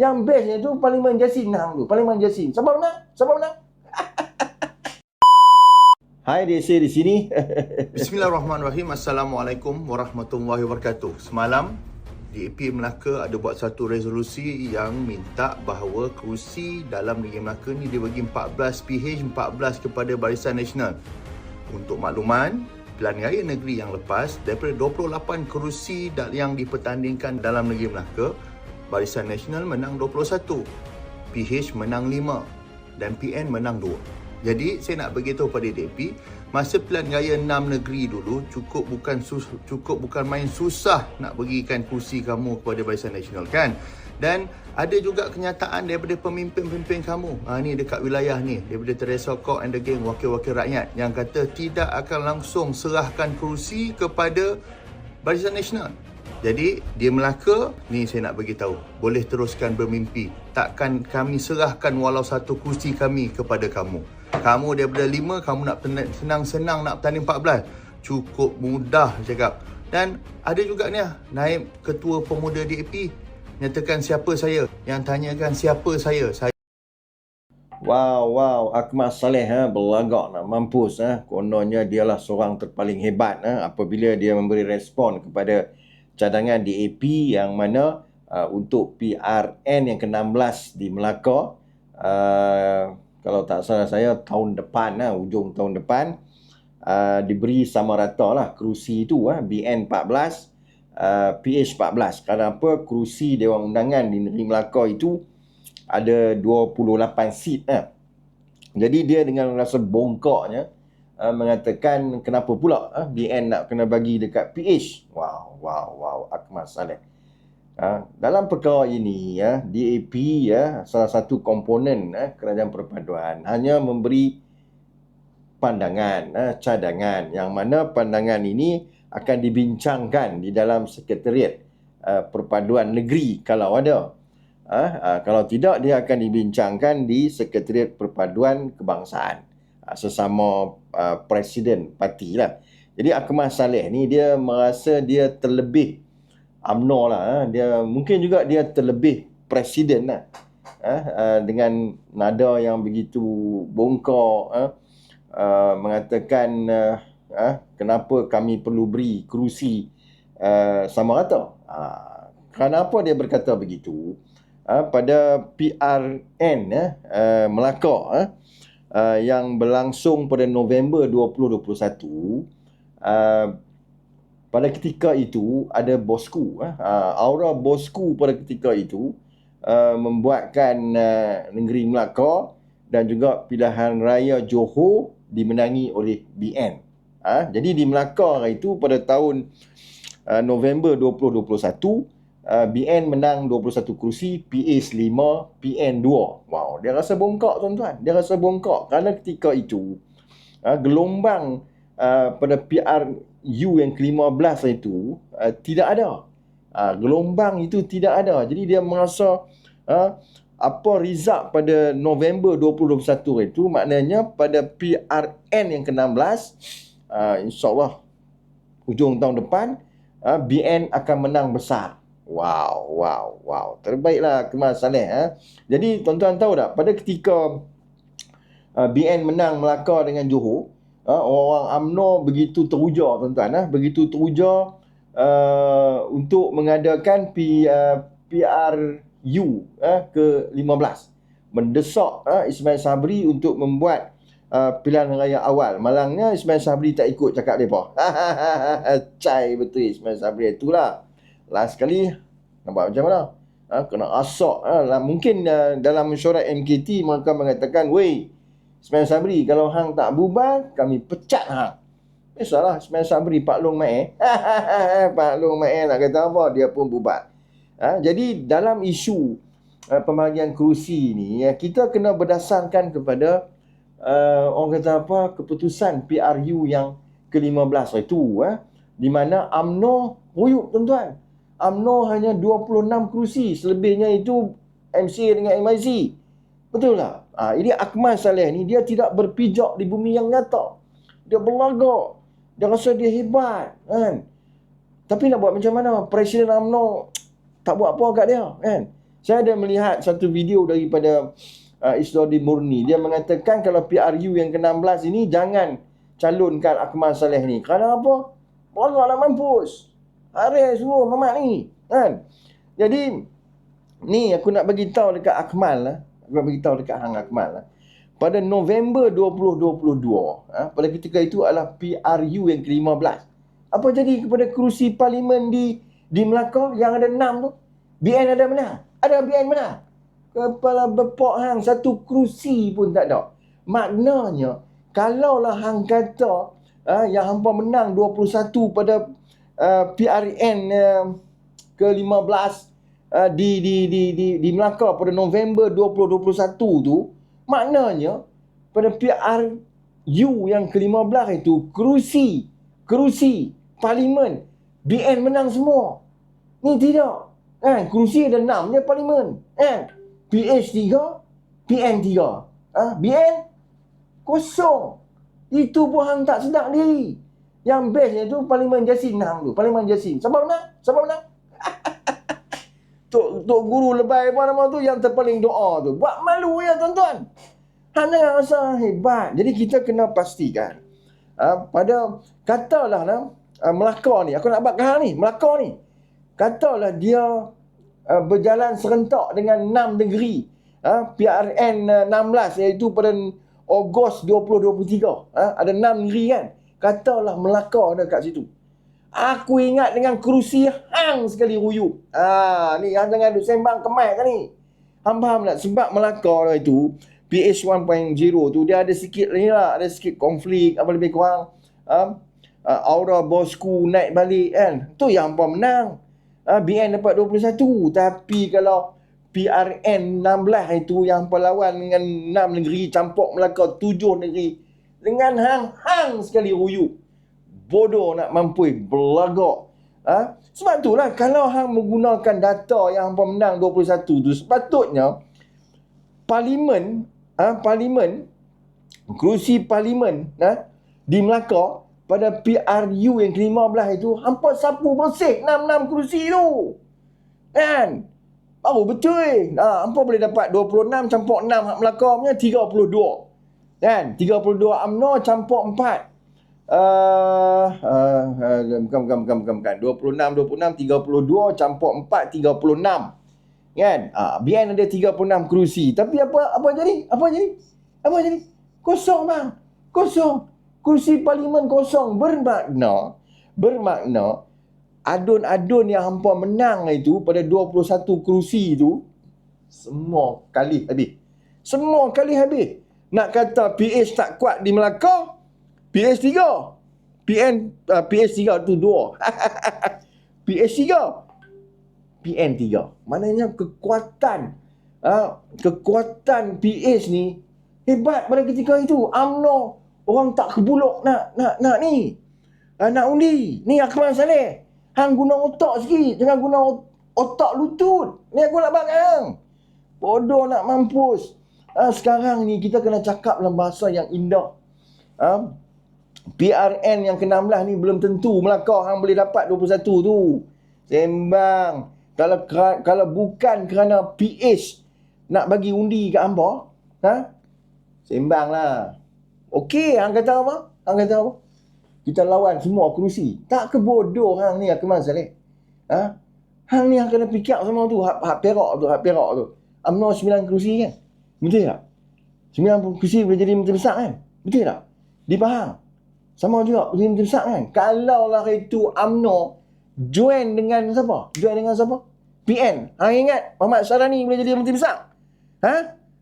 Yang bestnya tu Parlimen Jasin hang tu. Parlimen Jasin. Siapa menang? Siapa menang? Hai DC di sini. Bismillahirrahmanirrahim. Assalamualaikum warahmatullahi wabarakatuh. Semalam DAP Melaka ada buat satu resolusi yang minta bahawa kerusi dalam Negeri Melaka ni dia bagi 14 PH 14 kepada Barisan Nasional. Untuk makluman, pilihan raya negeri yang lepas daripada 28 kerusi yang dipertandingkan dalam Negeri Melaka, Barisan Nasional menang 21. PH menang 5 dan PN menang 2. Jadi saya nak beritahu pada DAP masa pilihan raya 6 negeri dulu cukup bukan sus, cukup bukan main susah nak berikan kursi kamu kepada Barisan Nasional kan. Dan ada juga kenyataan daripada pemimpin-pemimpin kamu. Ha, ni dekat wilayah ni daripada Teresa Kok and the gang wakil-wakil rakyat yang kata tidak akan langsung serahkan kursi kepada Barisan Nasional. Jadi dia Melaka ni saya nak bagi tahu boleh teruskan bermimpi takkan kami serahkan walau satu kursi kami kepada kamu kamu daripada lima, kamu nak senang-senang nak bertanding 14. Cukup mudah cakap. Dan ada juga ni lah, naib ketua pemuda DAP nyatakan siapa saya. Yang tanyakan siapa saya. Saya Wow, wow, Akmal Saleh ha, berlagak nak mampus ha. Kononnya dialah seorang terpaling hebat ha, apabila dia memberi respon kepada cadangan DAP yang mana uh, untuk PRN yang ke-16 di Melaka uh, kalau tak salah saya tahun depan lah, ujung tahun depan uh, diberi sama rata lah kerusi itu uh, BN 14 uh, PH 14 kenapa kerusi Dewan Undangan di Negeri Melaka itu ada 28 seat uh. jadi dia dengan rasa bongkoknya uh, mengatakan kenapa pula uh, BN nak kena bagi dekat PH wow wow wow Akmal Saleh. Ha, dalam perkara ini ya DAP ya salah satu komponen ya, kerajaan perpaduan hanya memberi pandangan ya, cadangan yang mana pandangan ini akan dibincangkan di dalam sekretariat uh, perpaduan negeri kalau ada. Ha, uh, kalau tidak dia akan dibincangkan di sekretariat perpaduan kebangsaan. Uh, sesama uh, presiden parti lah. Jadi Akmal Saleh ni dia merasa dia terlebih UMNO lah eh. dia mungkin juga dia terlebih presiden lah eh, uh, dengan nada yang begitu bongkok eh, uh, mengatakan uh, uh, kenapa kami perlu beri kerusi uh, sama rata. Uh, kenapa dia berkata begitu? Uh, pada PRN uh, Melaka eh, uh, yang berlangsung pada November 2021 uh, pada ketika itu ada bosku eh. uh, aura bosku pada ketika itu uh, membuatkan uh, negeri Melaka dan juga pilihan raya Johor dimenangi oleh BN uh, jadi di Melaka itu pada tahun uh, November 2021 uh, BN menang 21 kerusi PAS 5 PN 2 wow dia rasa bongkak tuan-tuan dia rasa bongkak kerana ketika itu uh, gelombang uh, pada PR U yang ke-15 itu uh, tidak ada. Uh, gelombang itu tidak ada. Jadi dia merasa uh, apa result pada November 2021 itu maknanya pada PRN yang ke-16 uh, insyaAllah hujung tahun depan uh, BN akan menang besar. Wow, wow, wow. Terbaiklah Kemal Saleh. Eh. Jadi tuan-tuan tahu tak pada ketika uh, BN menang Melaka dengan Johor ha, orang UMNO begitu teruja tuan-tuan ha, begitu teruja uh, untuk mengadakan P, uh, PRU uh, ke-15 mendesak uh, Ismail Sabri untuk membuat uh, pilihan raya awal malangnya Ismail Sabri tak ikut cakap mereka cai betul Ismail Sabri itulah last kali nampak macam mana ha, kena asok ha, mungkin uh, dalam mesyuarat MKT mereka mengatakan weh Ismail Sabri kalau hang tak bubar kami pecat hang. Biasalah Ismail Sabri Pak Long Mai. Pak Long Mai nak kata apa dia pun bubar. Ha? jadi dalam isu uh, pembahagian kerusi ni ya, kita kena berdasarkan kepada uh, orang kata apa keputusan PRU yang ke-15 itu eh, di mana AMNO huyuk tuan-tuan. AMNO hanya 26 kerusi, selebihnya itu MCA dengan MIC. Betul tak? Ha, ini Akmal Saleh ni dia tidak berpijak di bumi yang nyata. Dia berlagak. Dia rasa dia hebat. Kan? Tapi nak buat macam mana? Presiden UMNO tak buat apa kat dia. Kan? Saya ada melihat satu video daripada uh, Isdodi Murni. Dia mengatakan kalau PRU yang ke-16 ini jangan calonkan Akmal Saleh ni. Kerana apa? Nak mampus. Hari semua mamat ni. Kan? Jadi, ni aku nak bagi tahu dekat Akmal lah. Aku nak bagi tahu dekat Hang Akmal lah. Pada November 2022, ha, pada ketika itu adalah PRU yang ke-15. Apa jadi kepada kerusi parlimen di di Melaka yang ada enam tu? BN ada menang. Ada BN menang. Kepala bepok hang satu kerusi pun tak ada. Maknanya kalaulah hang kata uh, yang hampa menang 21 pada uh, PRN uh, ke-15 uh, di, di di di di Melaka pada November 2021 tu maknanya pada PRU yang ke-15 itu kerusi kerusi parlimen BN menang semua. Ni tidak. Kan? Kerusi ada 6 je parlimen. Kan? PH 3, PN 3. Ha? BN kosong. Itu pun hang tak sedap diri. Yang bestnya tu Parlimen Jasin hang tu. Parlimen Jasin. Siapa menang? Siapa menang? Tok, Tok Guru lebay apa nama tu yang terpaling doa tu. Buat malu ya tuan-tuan. Jangan rasa hebat. Jadi kita kena pastikan. Uh, pada katalah nah, uh, Melaka ni. Aku nak buat hang ni. Melaka ni. Katalah dia uh, berjalan serentak dengan enam negeri. Uh, PRN uh, 16 iaitu pada Ogos 2023. Ha? Ada enam negeri kan. Katalah Melaka ada kat situ. Aku ingat dengan kerusi hang sekali ruyuk. Ha, ni hang jangan duk sembang kemat kan ni. Hang faham tak? Sebab Melaka itu PH 1.0 tu dia ada sikit ni lah. Ada sikit konflik apa lebih kurang. Ha? Uh, aura bosku naik balik kan. Tu yang hampa menang. Ha, BN dapat 21. Tapi kalau PRN 16 itu yang perlawan dengan 6 negeri campur Melaka 7 negeri dengan hang-hang sekali ruyuk bodoh nak mampu belagak ha? sebab itulah kalau hang menggunakan data yang hang menang 21 tu sepatutnya parlimen ha? parlimen kerusi parlimen ha? di Melaka pada PRU yang ke-15 itu hampa sapu bersih 6-6 kerusi tu kan Baru betul. Ha, hampa boleh dapat 26 campur 6 hak Melaka punya 32. Kan? 32 UMNO campur 4. Uh, uh, uh, bukan, bukan, bukan, bukan, bukan. 26, 26, 32 campur 4, 36. Kan? Uh, BN ada 36 kerusi. Tapi apa apa jadi? Apa jadi? Apa jadi? Kosong bang. Kosong. Kursi parlimen kosong. Bermakna. Bermakna adun-adun yang hampa menang itu pada 21 kerusi itu semua kali habis. Semua kali habis. Nak kata PH tak kuat di Melaka, PH 3. PN uh, PH 3 tu 2. PH 3. PN 3. Maknanya kekuatan uh, kekuatan PH ni hebat pada ketika itu. AMNO orang tak kebulok nak nak nak ni. Uh, nak undi. Ni Akmal Saleh. Hang guna otak sikit. Jangan guna otak lutut. Ni aku nak bagi hang. Bodoh nak mampus. Ha, sekarang ni kita kena cakap dalam bahasa yang indah. Ha? PRN yang ke-16 ni belum tentu Melaka hang boleh dapat 21 tu. Sembang. Kalau kalau bukan kerana PH nak bagi undi kat hamba, ha? Sembanglah. Okey, hang kata apa? Hang kata apa? kita lawan semua kerusi. Tak kebodoh hang ni Akmal Saleh. Ha? Hang ni hang kena fikir sama tu, hak, hak perak tu, hak perak tu. UMNO 9 kerusi kan? Betul tak? 9 kerusi boleh jadi menteri besar kan? Betul tak? Di Pahang. Sama juga boleh menteri besar kan? Kalau lah itu UMNO join dengan siapa? Join dengan siapa? PN. Hang ingat Muhammad Sarani boleh jadi menteri besar? Ha?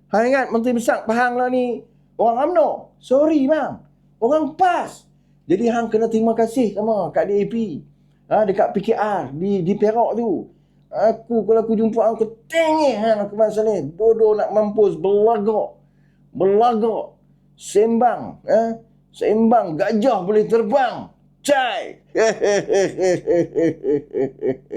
Hang ingat menteri besar Pahang lah ni orang UMNO? Sorry bang. Orang PAS. Jadi hang kena terima kasih sama kat DAP. Ha, dekat PKR di di Perak tu. Aku kalau aku jumpa hang ketengih hang aku masa ni. Bodoh nak mampus belagak. Belagak. Sembang, ha? Sembang gajah boleh terbang. Cai.